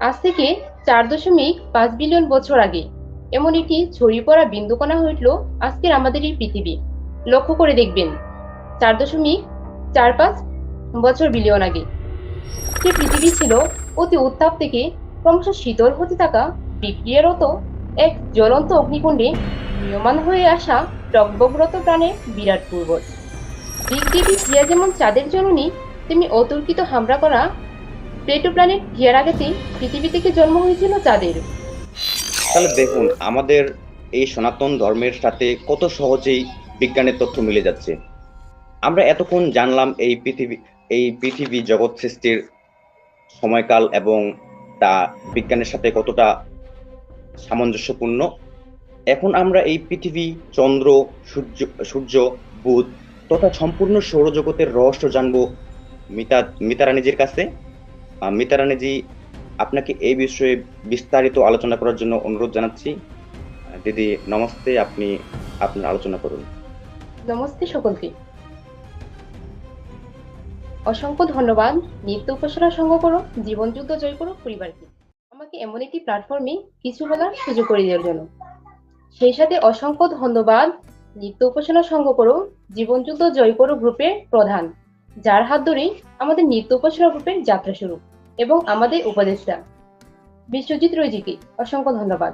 আজ থেকে চার দশমিক পাঁচ বিলিয়ন বছর আগে এমন একটি ছড়িয়ে পড়া বিন্দুকণা হইল আজকের আমাদের এই পৃথিবী। লক্ষ্য করে দেখবেন, চার দশমিক চার পাঁচ বছর বিলিয়ন আগে। সে পৃথিবী ছিল অতি উত্তাপ থেকে ক্রমশ শীতল হতে থাকা বিক্রিয়ারত এক জ্বলন্ত অগ্নিকুণ্ডে নিয়মান হয়ে আসা টকবগ্রত প্রাণের বিরাট পূর্বজ। থিয়া যেমন চাঁদের জননী, তেমনি অতর্কিত হামলা করা প্লেটো প্ল্যানেট থিয়ার আগেতে পৃথিবী থেকে জন্ম হয়েছিল চাঁদের তাহলে দেখুন আমাদের এই সনাতন ধর্মের সাথে কত সহজেই বিজ্ঞানের তথ্য মিলে যাচ্ছে। আমরা এতক্ষণ জানলাম এই পৃথিবী এই পৃথিবী জগৎ সৃষ্টির সময়কাল এবং তা বিজ্ঞানের সাথে কতটা সামঞ্জস্যপূর্ণ। এখন আমরা এই পৃথিবী চন্দ্র সূর্য সূর্য বুধ তথা সম্পূর্ণ সৌরজগতের রহস্য জানব মিতা মিতারানিজির কাছে। আহ, মিতারানিজি আপনাকে এই বিষয়ে বিস্তারিত আলোচনা করার জন্য অনুরোধ জানাচ্ছি। দিদি, নমস্তে, আপনি আপনার আলোচনা করুন। নমস্তে সকলকে। অসংখ্য ধন্যবাদ। নিত্য উপাসনা সঙ্গ করো, জীবন যুদ্ধ জয় করো পরিবারকে। আমাকে এমন একটি প্ল্যাটফর্মে কিছু বলার সুযোগ করে দেওয়ার জন্য। সেই সাথে অসংখ্য ধন্যবাদ। নিত্য উপাসনা সঙ্গ করো, জীবন যুদ্ধ জয় করো গ্রুপের প্রধান, যার হাত ধরেই আমাদের নিত্য উপাসনা গ্রুপের যাত্রা শুরু। এবং আমাদের উপদেষ্টা। বিশ্বজিৎ রয়জিকে অসংখ্য ধন্যবাদ।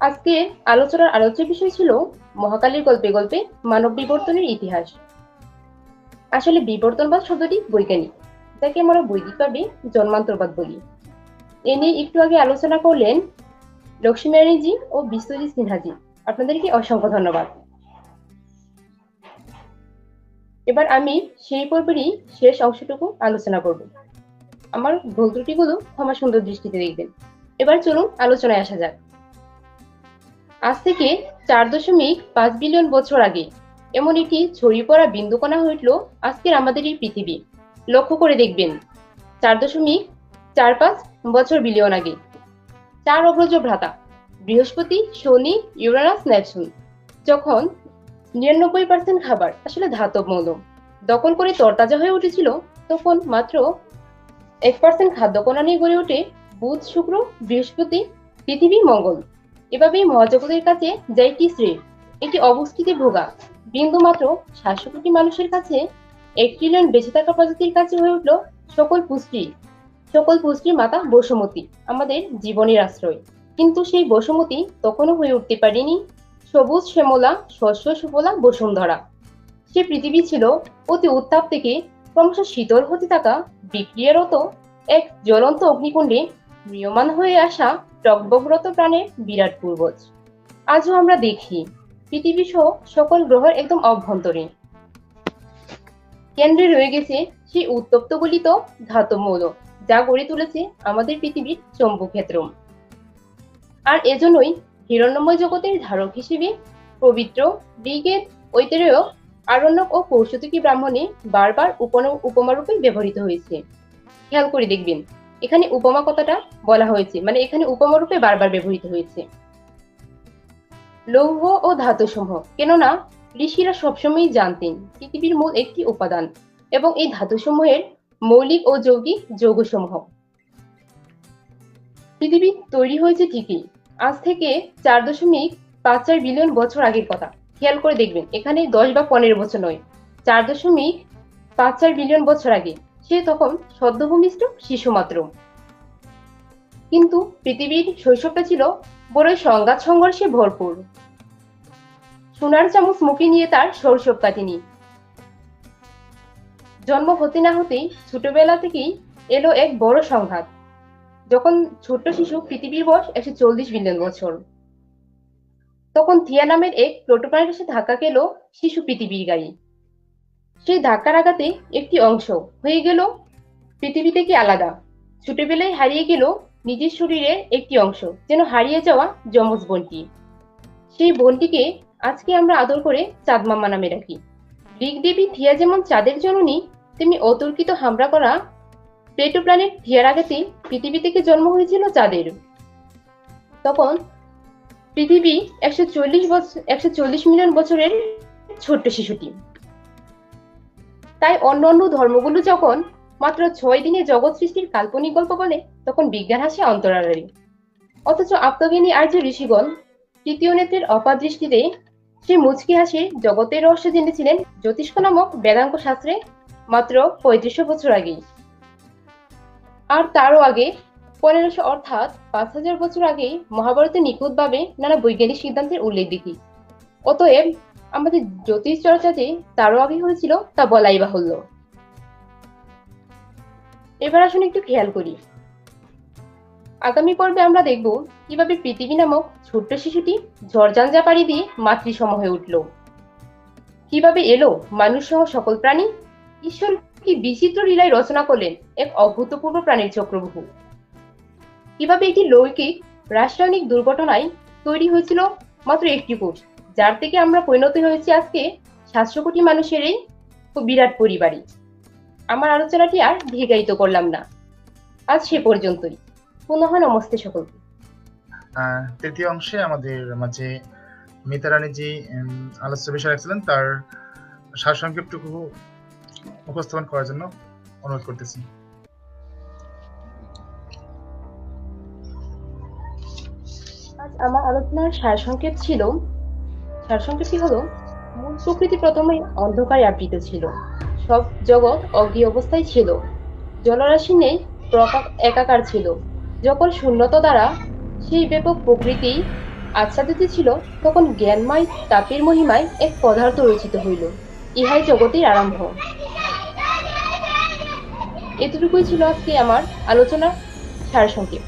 আজকে আলোচনার আলোচ্য বিষয় ছিল মহাকালীর গল্পে গল্পে মানব বিবর্তনের ইতিহাস। আসলে বিবর্তনবাদ শব্দটি বৈজ্ঞানিক, যাকে আমরা বৈদিকভাবে জন্মান্তরবাদ বলি। এ নিয়ে একটু আগে আলোচনা করলেন লক্ষ্মীনারায়ণজি ও বিশ্বজিৎ সিনহাজি। আপনাদেরকে অসংখ্য ধন্যবাদ। এবার আমি সেই পর্বেরই শেষ অংশটুকু আলোচনা করব। আমার ভুল ত্রুটিগুলো ক্ষমা সুন্দর দৃষ্টিতে দেখবেন। এবার চলুন আলোচনায় আসা যাক। আজ থেকে চার দশমিক পাঁচ বিলিয়ন বছর আগে এমন একটি ছড়িয়ে পড়া বিন্দুকণা হইল আজকের আমাদের এই পৃথিবী। লক্ষ্য করে দেখবেন, চার দশমিক চার পাঁচ বছর বিলিয়ন আগে। চার অগ্রজ ভ্রাতা, বৃহস্পতি, শনি, ইউরানাস, নেপচুন। যখন নিরানব্বই পার্সেন্ট খাবার আসলে ধাতব মৌল দখল করে তরতাজা হয়ে উঠেছিল, তখন মাত্র এক পার্সেন্ট খাদ্যকণা নিয়ে গড়ে ওঠে বুধ, শুক্র, বৃহস্পতি, পৃথিবী, মঙ্গল। এভাবেই মহাজগতের কাছে যাইটি শ্রী এটি অবস্থিতি ভোগা। বিন্দু মাত্র সাতশো কোটি মানুষের কাছে এক ট্রিলিয়ন বেঁচে থাকা প্রজাতির কাছে হয়ে উঠল সকল পুষ্টি। সকল পুষ্টির মাতা বসুমতী, আমাদের জীবনের আশ্রয়। কিন্তু সেই বসুমতী তখনও হয়ে উঠতে পারেনি। সবুজ শ্যামলা শস্য সুফলা বসুন্ধরা। সে পৃথিবী ছিল অতি উত্তাপ থেকে ক্রমশ শীতল হতে থাকা বিক্রিয়ারত এক জ্বলন্ত অগ্নিকুণ্ডে ম্রিয়মান হয়ে আসা টকবগ্রত প্রাণের বিরাট পূর্বজ। আজও আমরা দেখি পৃথিবী সহ সকল গ্রহের একদম অভ্যন্তরে। কেন্দ্রে রয়ে গেছে সেই উত্তপ্ত গলিত ধাতব মৌল যা গড়ে তুলেছে আমাদের পৃথিবীর চৌম্বক্ষেত্র আর এজন্যই হিরণ্যময় জগতের ধারক হিসেবে পবিত্র ঋগেদ ঐতেরেয় আরণ্যক ও কৌশতিকী ব্রাহ্মণে বারবার উপন- উপমারূপে ব্যবহৃত হয়েছে। খেয়াল করে দেখবেন, এখানে উপমা কথাটা বলা হয়েছে মানে এখানে উপমা রূপে বারবার ব্যবহৃত হয়েছে। লৌহ ও ধাতু সমূহ কেননা ঋষিরা সবসময়ই জানতেন পৃথিবীর মূল একটি উপাদান এবং এই ধাতু সমূহের মৌলিক ও যৌগিক যৌগসমূহ। পৃথিবী তৈরি হয়েছে ঠিকই আজ থেকে চার দশমিক পাঁচ চার বিলিয়ন বছর আগের কথা। খেয়াল করে দেখবেন এখানে দশ বা পনেরো বছর নয়, চার দশমিক পাঁচ চার বিলিয়ন বছর আগে। সে তখন সদ্যভূমিষ্ঠ শিশু মাত্র। কিন্তু পৃথিবীর শৈশবটা ছিল বড়ই সংঘাত সংঘর্ষে ভরপুর। সোনার চামচ মুখে নিয়ে তার শৈশব কাটেনি জন্ম হতে না হতেই ছোটবেলা থেকেই এলো এক বড় সংঘাত। যখন ছোট্ট শিশু পৃথিবীর বয়স একশো চল্লিশ বিলিয়ন বছর, তখন থিয়া নামের এক প্রোটোপ্ল্যানেট এসে ধাক্কা খেলো শিশু পৃথিবীর গায়ে। সেই ধাক্কার আঘাতে একটি অংশ হয়ে গেল পৃথিবী থেকে আলাদা। ছোটবেলায় হারিয়ে গেল নিজের শরীরের একটি অংশ, যেন হারিয়ে যাওয়া যমজ বোনটি। সেই বোনটিকে আজকে আমরা আদর করে চাঁদ মামা নামে রাখি। ঋগ দেবী থিয়া যেমন চাঁদের জননী, তেমনি অতর্কিত হামলা করা প্লেটো প্ল্যানেট থিয়ার আগেতে পৃথিবী থেকে জন্ম হয়েছিল চাঁদের। তখন পৃথিবী একশো চল্লিশ বছর একশো চল্লিশ মিলিয়ন বছরের ছোট্ট শিশুটি। তাই অন্য অন্য ধর্মগুলো যখন মাত্র ছয় দিনে জগৎ সৃষ্টির কাল্পনিক গল্প বলে, তখন বিজ্ঞান হাসে অন্তরালারি অথচ আত্মজ্ঞানী আর্য ঋষিগণ তৃতীয় নেত্রের অপাদৃষ্টিতে সে মুচকি হাসি জগতের রহস্য জেনেছিলেন জ্যোতিষ্ক নামক বেদাঙ্ক শাস্ত্রে মাত্র পঁয়ত্রিশশো বছর আগেই। আর তারও আগে পনেরোশো অর্থাৎ পাঁচ হাজার বছর আগেই মহাভারতে নিখুঁতভাবে নানা বৈজ্ঞানিক সিদ্ধান্তের উল্লেখ দেখি। অতএব আমাদের জ্যোতিষ চর্চা যে তারও আগে হয়েছিল, তা বলাই বাহুল্য। এবার আসুন একটু খেয়াল করি। আগামী পর্বে আমরা দেখব কীভাবে পৃথিবী নামক ছোট্ট শিশুটি ঝড়ঝঞ্ঝা পাড়ি দিয়ে মাতৃসম হয়ে উঠল। কীভাবে এলো মানুষ সহ সকল প্রাণী? ঈশ্বর কি বিচিত্র লীলায় রচনা করলেন এক অভূতপূর্ব প্রাণীর চক্রবহু? কীভাবে একটি লৌকিক, রাসায়নিক দুর্ঘটনায় তৈরি হয়েছিল মাত্র একটি কোষ, যার থেকে আমরা পরিণত হয়েছি আজকে সাতশো কোটি মানুষের এই বিরাট পরিবারই আমার আলোচনাটি আর দীর্ঘায়িত করলাম না। আজ সে পর্যন্তই। পুনঃ নমস্তে সকলকে। তৃতীয় অংশে আমাদের মাঝে মিতা জি আলোচ্য বিষয় রাখছিলেন তার সারসংক্ষেপটুকু উপস্থাপন করার জন্য অনুরোধ করতেছি। আমার আলোচনার ছিল হলো, মূল প্রকৃতি প্রথমে অন্ধকারে আবৃত ছিল। সব জগৎ অবস্থায় ছিল। জলরাশি নেই একাকার ছিল। যখন শূন্যতা দ্বারা সেই ব্যাপক প্রকৃতি আচ্ছাদিত ছিল, তখন জ্ঞানময় তাপের মহিমায় এক পদার্থ রচিত হইল। ইহাই জগতের আরম্ভ। এতটুকুই ছিল আজকে আমার আলোচনার সারসংক্ষেপ।